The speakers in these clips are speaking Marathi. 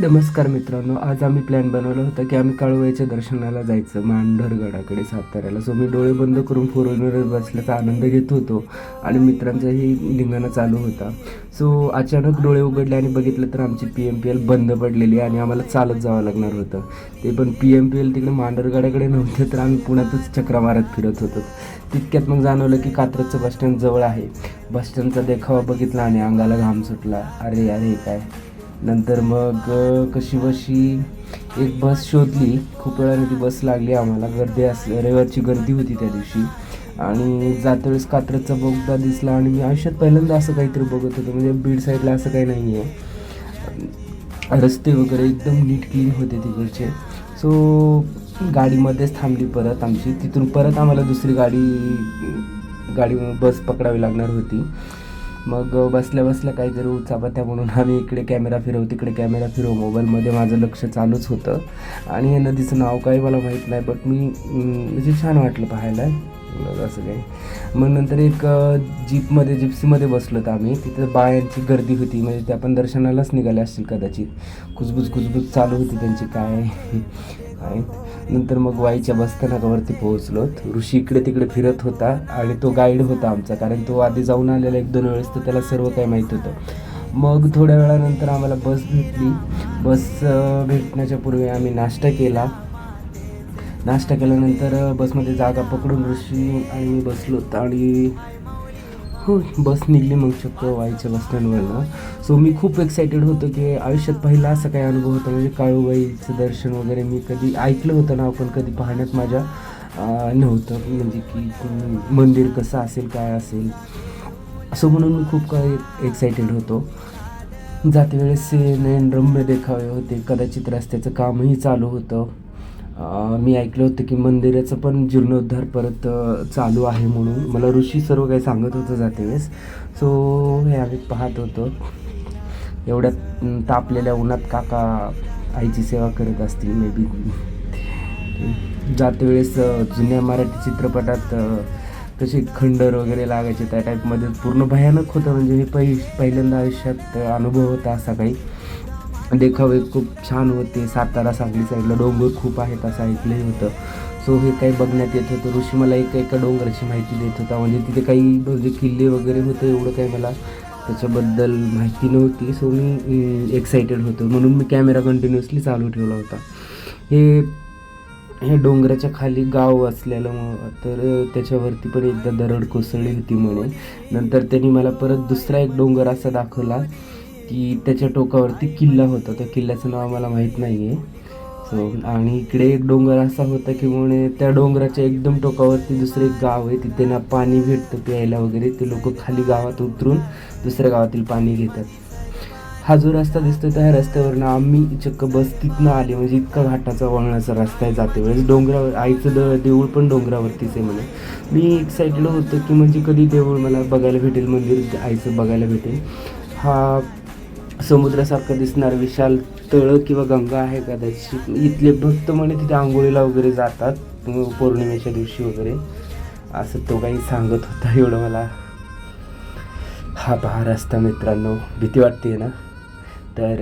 नमस्कार मित्रांनो आज आम्ही प्लॅन बनवला होता की आम्ही काळूबाईच्या दर्शनाला जायचं मांढरगडाकडे साताऱ्याला. सो मी डोळे बंद करून फोर व्हीलरवर बसल्याचा आनंद घेत होतो आणि मित्रांचाही धिंगाणा चालू होता. सो अचानक डोळे उघडले आणि बघितलं तर आमची पी एम पी एल बंद पडलेली आणि आम्हाला चालत जावं लागणार होतं. ते पण पी एम पी एल तिकडे मांढरगडाकडे नव्हते तर आम्ही पुण्यातच चक्रा मारत फिरत होतो. तितक्यात मग जाणवलं की कात्रजचं बसस्टँड जवळ आहे. बसस्टँडचा देखावा बघितला आणि अंगाला घाम सुटला. अरे अरे काय? नंतर मग कशीबशी कशी बशी? एक बस शोधली. खूप वेळाने ती बस लागली. आम्हाला गर्दी अस रविवारची गर्दी होती त्या दिवशी. आणि जातवेळेस कात्रजचा बोगदा दिसला आणि मी आयुष्यात पहिल्यांदा असं काहीतरी बघत होतो. म्हणजे बीड साईडला असं काही नाही आहे रस्ते वगैरे एकदम नीट क्लीन होते तिकडचे. सो गाडीमध्येच थांबली परत आमची. तिथून परत आम्हाला दुसरी गाडी गाडी बस पकडावी लागणार होती. मग बसल्या बसल्या काहीतरी उचापत्या म्हणून आम्ही इकडे कॅमेरा फिरव तिकडे कॅमेरा फिरव. मोबाईलमध्ये माझं लक्ष चालूच होतं. आणि या नदीचं नाव काही मला माहीत नाही बट मी म्हणजे छान वाटलं पाहायला. असं काही. मग नंतर एक जीपमध्ये जिप्सीमध्ये बसलो होतो आम्ही. तिथं बायांची गर्दी होती. म्हणजे त्या पण दर्शनालाच निघाल्या असतील कदाचित. कुजबुज कुजबुज चालू होती त्यांची काय. आहेत. नंतर मग वाईच्या बसस्थानकावरती पोहोचलो. ऋषी इकडे तिकडे फिरत होता आणि तो गाईड होता आमचा कारण तो आधी जाऊन आलेला एक दोन वेळेस तर त्याला सर्व काही माहीत होतं. मग थोड्या वेळानंतर आम्हाला बस भेटली. बस भेटण्याच्या पूर्वी आम्ही नाश्ता केला. नाश्ता केल्यानंतर बसमध्ये जागा पकडून ऋषी आणि मी बसलो होतो आणि हो बस निघली मग चक्क वाईच्या बस स्टँडवरनं सो मी खूप एक्सायटेड होतो की आयुष्यात पहिला असा काही अनुभव होता म्हणजे काळूबाईचं दर्शन वगैरे मी कधी ऐकलं होतं ना पण कधी पाहण्यात माझ्या नव्हतं. म्हणजे की मंदिर कसं असेल काय असेल. असं म्हणून मी खूप काही एक्सायटेड होतो. जाते वेळेस नयनरम्य देखावे होते. कदाचित रस्त्याचं कामही चालू होतं. मी ऐकलं होतं की मंदिराचं पण जीर्णोद्धार परत चालू आहे म्हणून. मला ऋषी सर्व काही सांगत होतं जाते वेळेस. सो हे आम्ही पाहत होतो. एवढ्यात तापलेल्या उन्हात काका आईची सेवा करत असतील मे बी जाते वेळेस जुन्या मराठी चित्रपटात कसे खंडर वगैरे लागायचे त्या टाईपमध्ये पूर्ण भयानक होतं म्हणजे हे पहि पहिल्यांदा आयुष्यात अनुभव होता असा काही. देखावे खूप छान होते. सातारा सांगली साईडला डोंगर खूप आहेत असं ऐकलंही होतं. सो हे काही बघण्यात येत होतं. ऋषी मला एका एका डोंगराची माहिती देत होता. म्हणजे तिथे काही म्हणजे किल्ले वगैरे होते एवढं काही मला त्याच्याबद्दल माहिती नव्हती. सो मी एक्सायटेड होतो. म्हणून मी कॅमेरा कंटिन्युअसली चालू ठेवला होता. हे हे डोंगराच्या खाली गाव असलेलं तर त्याच्यावरती पण एकदा दरड कोसळली होती म्हणे नंतर त्यांनी मला परत दुसरा एक डोंगर असा दाखवला. की त्याच्या टोकावरती किल्ला होता. त्या किल्ल्याचं नाव मला माहीत नाही आहे सो आणि इकडे एक डोंगर असा होता की म्हणे त्या डोंगराच्या एकदम टोकावरती दुसरं एक गाव आहे. तिथे ना पाणी भेटतं प्यायला वगैरे. ते लोक खाली गावात उतरून दुसऱ्या गावातील पाणी घेतात. हा जो रस्ता दिसतो त्या रस्त्यावरनं आम्ही चक्क बस तिथनं आले. म्हणजे इतका घाटाचा वळणाचा रस्ता आहे जाते. वेळेस डोंगरावर आईचं द देऊळ पण डोंगरावरतीच आहे म्हणे. मी एक्साइटेड होतो की म्हणजे कधी देऊळ मला बघायला भेटेल मंदिर आईचं बघायला भेटेल. हा समुद्रासारखं दिसणार विशाल तळं किंवा गंगा आहे कदाचित. इथले भक्त म्हणे तिथे आंघोळीला वगैरे जातात पौर्णिमेच्या दिवशी वगैरे. असं तो काही सांगत होता एवढं मला. हा पहा रस्ता मित्रांनो भीती वाटते ना? तर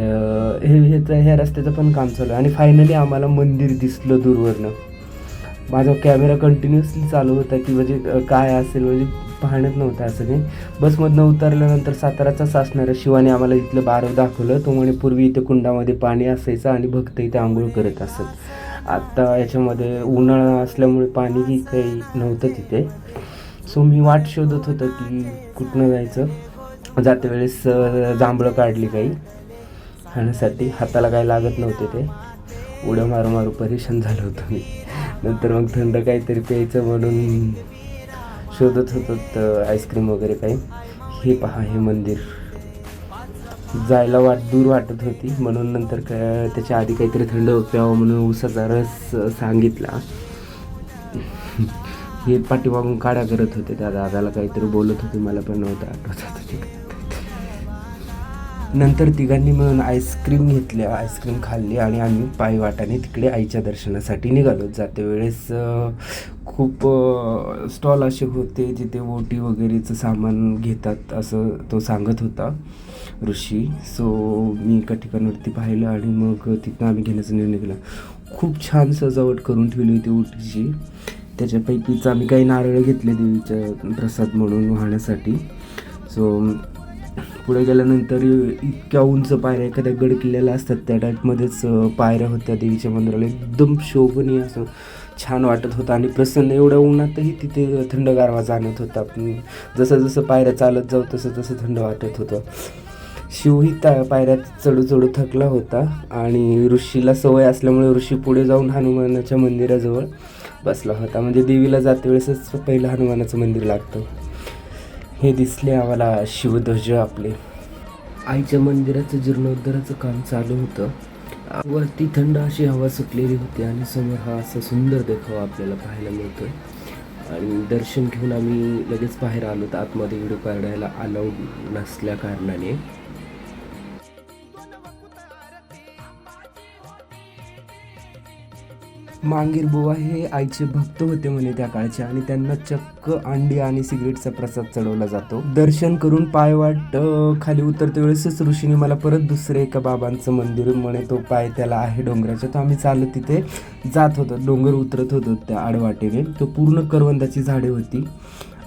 हे ह्याचं ह्या रस्त्याचं पण काम चालू आहे. आणि फायनली आम्हाला मंदिर दिसलं दूरवरनं. माझा कॅमेरा कंटिन्युअसली चालू होता की म्हणजे काय असेल म्हणजे पाहण्यात नव्हतं असं काही. बसमधनं उतरल्यानंतर साताराचाच असणाऱ्या शिवाने आम्हाला इथलं बारव दाखवलं. तो म्हणे पूर्वी इथे कुंडामध्ये पाणी असायचं आणि भक्त इथे आंघोळ करत असत. आत्ता याच्यामध्ये उन्हाळा असल्यामुळे पाणीही काही नव्हतं तिथे. सो मी वाट शोधत होतो की कुठनं जायचं. जाते वेळेस जांभळं काढली काही. खाण्यासाठी हाताला काही लागत नव्हते ते. उड्या मारू मारू परेशान झालं होतं मी. नंतर मग थंड काहीतरी प्यायचं म्हणून शोधत होतो तर आईस्क्रीम वगैरे काही. हे पहा हे मंदिर. जायला वाट दूर वाटत होती. म्हणून नंतर काय त्याच्या आधी काहीतरी थंड प्यावं म्हणून उसाचा रस सांगितला. हे पाठीमागून काड्या करत होते त्या दादाला. काहीतरी बोलत होते मला पण नव्हतं आठवत होतं नंतर तिघांनी मिळून आईस्क्रीम घेतल्या आईस्क्रीम खाल्ली आणि आम्ही पायवाटाने तिकडे आईच्या दर्शनासाठी निघालो. जाते वेळेस खूप स्टॉल असे होते जिथे ओटी वगैरेचं सामान घेतात असं तो सांगत होता ऋषी. सो मी एका ठिकाणावरती पाहिलं आणि मग तिथनं आम्ही घेण्याचा निर्णय केला. खूप छान सजावट करून ठेवली होती ओटीची. त्याच्यापैकीच आम्ही काही नारळ घेतले देवीच्या प्रसाद म्हणून वाहण्यासाठी. सो पुढे गेल्यानंतर इतक्या उंच पायऱ्या एखाद्या गड किल्ल्याला असतात त्या टाईपमध्येच पायऱ्या होत्या देवीच्या मंदिराला. एकदम शोभनीय असं छान वाटत होतं आणि प्रसन्न एवढ्या उन्हातही तिथे थंडगारवा जाणवत होता आपण. जसं जसं पायऱ्या चालत जाऊ तसं तसं थंड वाटत होतं. शिवही त्या पायऱ्यात चढू चढू थकला होता आणि ऋषीला सवय असल्यामुळे ऋषी पुढे जाऊन हनुमानाच्या मंदिराजवळ बसला होता. म्हणजे देवीला जाते वेळेसच पहिलं हनुमानाचं मंदिर लागतं. हे दिसले आम्हाला शिवध्वज आपले. आईच्या मंदिराचं जीर्णोद्धाराचं काम चालू होतं. वरती थंड अशी हवा सुटलेली होती आणि समोर हा असा सुंदर देखावा आपल्याला पाहायला मिळतो आणि दर्शन घेऊन आम्ही लगेच बाहेर आलो तर आतमध्ये व्हिडिओ काढायला अलाउड नसल्या कारणाने. मांगीर बुवा हे आईचे भक्त होते म्हणे त्या काळचे आणि त्यांना चक्क अंडी आणि सिगरेटचा प्रसाद चढवला जातो. दर्शन करून पायवाट खाली उतरते वेळेसच ऋषीने मला परत दुसरे एका बाबांचं मंदिर म्हणे तो पाय त्याला आहे डोंगराच्या. तो आम्ही चालत तिथे जात होतो डोंगर उतरत होतो त्या आडवाटेने. तो पूर्ण करवंदाची झाडे होती.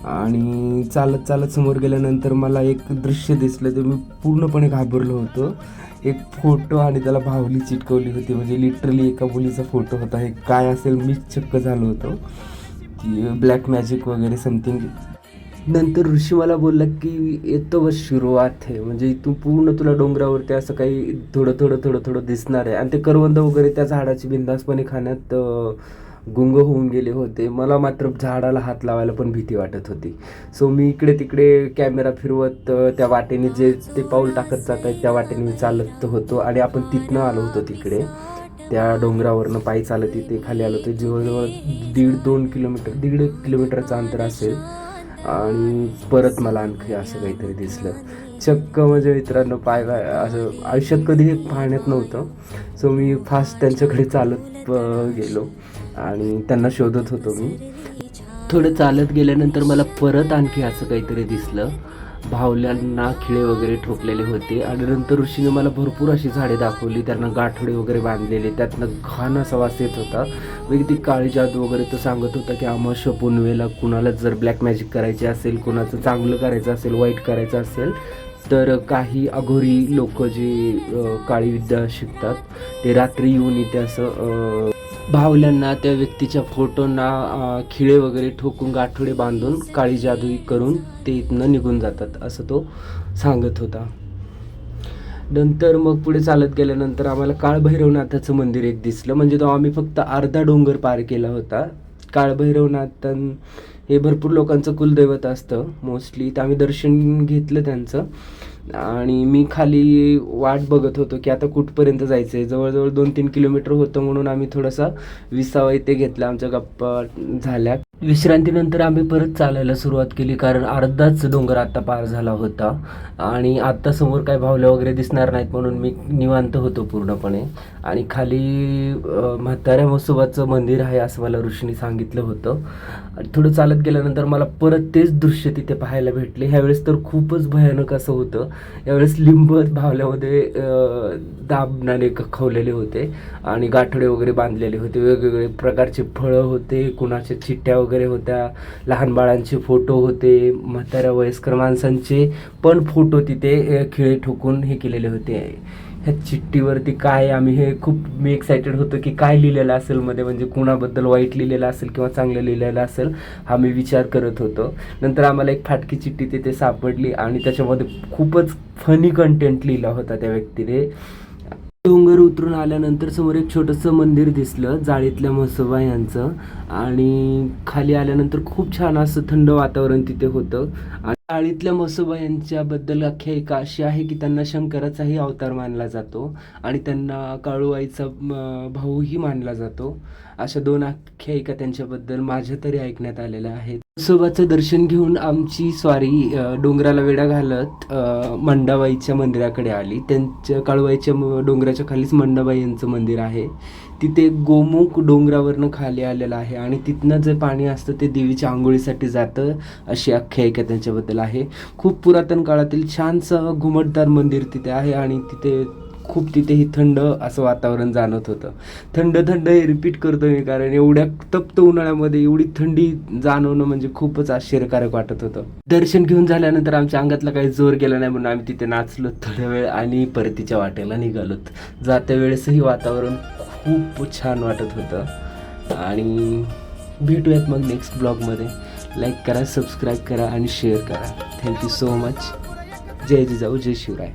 आणि चालत चालत समोर गेल्यानंतर मला एक दृश्य दिसलं ते मी पूर्णपणे घाबरलो होतो. एक फोटो आणि त्याला भावली चिटकवली होती. म्हणजे लिटरली एका मुलीचा फोटो होता. हे काय असेल मीच चक्क झालो होतो. की ब्लॅक मॅजिक वगैरे समथिंग नंतर ऋषी मला बोलला की येतो बस सुरुवात आहे. म्हणजे इथून पूर्ण तुला डोंगरावरती असं काही थोडं थोडं थोडं थोडं दिसणार आहे. आणि ते करवंद वगैरे त्या झाडाची बिंदासपणे खाण्यात गुंग होऊन गेले होते. मला मात्र झाडाला हात लावायला पण भीती वाटत होती. सो मी इकडे तिकडे कॅमेरा फिरवत त्या वाटेने जे ते पाऊल टाकत जात आहेत त्या वाटेने मी चालत होतो आणि आपण तिथनं आलो होतो तिकडे. त्या डोंगरावरनं पायी चालत इथे खाली आलो होतो. जवळजवळ दीड दोन किलोमीटर दीड किलोमीटरचं अंतर असेल. आणि परत मला आणखी असं काहीतरी दिसलं. चक्क म्हणजे मित्रांनो पाय असं आयुष्यात कधी पाहण्यात नव्हतं. सो मी फास्ट त्यांच्याकडे चालत गेलो. आणि त्यांना शोधत होतो मी. थोडं चालत गेल्यानंतर मला परत आणखी असं काहीतरी दिसलं. भावल्यांना खिळे वगैरे ठोकलेले होते आणि नंतर ऋषीने मला भरपूर अशी झाडे दाखवली. त्यांना गाठोडे वगैरे बांधलेले त्यातनं घाण असा वास येत होता. म्हणजे ती काळी जादू वगैरे तो सांगत होता की आम्हा पुनवेला कुणाला जर ब्लॅक मॅजिक करायची असेल कुणाचं चांगलं करायचं असेल वाईट करायचं असेल तर काही अघोरी लोक जे काळी विद्या शिकतात ते रात्री येऊन इथे असं भावल्यांना त्या व्यक्तीच्या फोटोंना खिळे वगैरे ठोकून गाठोडे बांधून काळी जादू करून ते इथनं निघून जातात असं तो सांगत होता. नंतर मग पुढे चालत गेल्यानंतर आम्हाला काळभैरवनाथाचं मंदिर एक दिसलं. म्हणजे तो आम्ही फक्त अर्धा डोंगर पार केला होता. काळभैरवनाथ हे भरपूर लोकांचं कुलदैवत असतं मोस्टली. तर आम्ही दर्शन घेतलं त्यांचं. आणि मी खाली वाट बघत होतो की आता कुठपर्यंत जायचं आहे जवळजवळ दोन तीन किलोमीटर होतं म्हणून आम्ही थोडासा विसावा इथे घेतला. आमच्या गप्पा झाल्या. विश्रांतीनंतर आम्ही परत चालायला सुरुवात केली कारण अर्धाच डोंगर आत्ता पार झाला होता. आणि आत्ता समोर काय भावल्या वगैरे दिसणार नाहीत म्हणून मी निवांत होतो पूर्णपणे. आणि खाली म्हाताऱ्या महोत्सवाचं मंदिर आहे असं मला ऋषीने सांगितलं होतं. थोडं चालत गेल्यानंतर मला परत तेच दृश्य तिथे पाहायला भेटले. ह्यावेळेस तर खूपच भयानक असं होतं. यावेळेस लिंब भावल्यामध्ये दाबणाने खवलेले होते आणि गाठडे वगैरे बांधलेले होते. वेगवेगळे प्रकारचे फळं होते कुणाच्या चिठ्ठ्या वगैरे वगैरे होत्या. लहान बाळांचे फोटो होते म्हाताऱ्या वयस्कर माणसांचे पण फोटो तिथे खिळे ठोकून हे केलेले होते. ह्या चिठ्ठीवरती काय आम्ही हे खूप मी एक्सायटेड होतो की काय लिहिलेलं असेल मध्ये म्हणजे कुणाबद्दल वाईट लिहिलेलं असेल किंवा चांगलं लिहिलेलं असेल हा मी विचार करत होतो. नंतर आम्हाला एक फाटकी चिठ्ठी तिथे सापडली आणि त्याच्यामध्ये खूपच फनी कंटेंट लिहिला होता त्या व्यक्तीने. डोंगर उतरून आल्यानंतर समोर एक छोटंसं मंदिर दिसलं जाळीतल्या म्हसोबा यांचं. आणि खाली आल्यानंतर खूप छान असं थंड वातावरण तिथे होतं. आणि म्हसोबा यांच्याबद्दल आख्यायिका अशी आहे की त्यांना शंकराचाही अवतार मानला जातो आणि त्यांना काळूबाईचा भाऊही मानला जातो. अशा दोन आख्यायिका त्यांच्याबद्दल माझ्या तरी ऐकण्यात आलेल्या आहेत. म्हसोबाचं दर्शन घेऊन आमची स्वारी डोंगराला वेढा घालत मंडाबाईच्या मंदिराकडे आली. त्यांच्या काळूबाईच्या डोंगराच्या खालीच मंडाबाई यांचं मंदिर आहे. तिथे गोमुख डोंगरावरनं खाली आलेलं आहे आणि तिथनं जे पाणी असतं ते देवीच्या आंघोळीसाठी जातं अशी आख्यायिका त्यांच्याबद्दल आहे. खूप पुरातन काळातील छानसं घुमटदार मंदिर तिथे आहे आणि तिथे खूप तिथेही थंड असं वातावरण जाणवत होतं. थंड थंड हे रिपीट करतो मी कारण एवढ्या तप्त उन्हाळ्यामध्ये एवढी थंडी जाणवणं म्हणजे खूपच आश्चर्यकारक वाटत होतं. दर्शन घेऊन झाल्यानंतर आमच्या अंगातला काही जोर गेला नाही म्हणून आम्ही तिथे नाचलो थोड्या वेळ आणि परतीच्या वाटेला निघालोत. जात्या वेळेसही वातावरण खूप छान वाटत होतं. आणि भेटूयात मग नेक्स्ट ब्लॉगमध्ये लाईक करा सबस्क्राईब करा आणि शेअर करा. थँक्यू सो मच जय जिजाऊ जय शिवराय.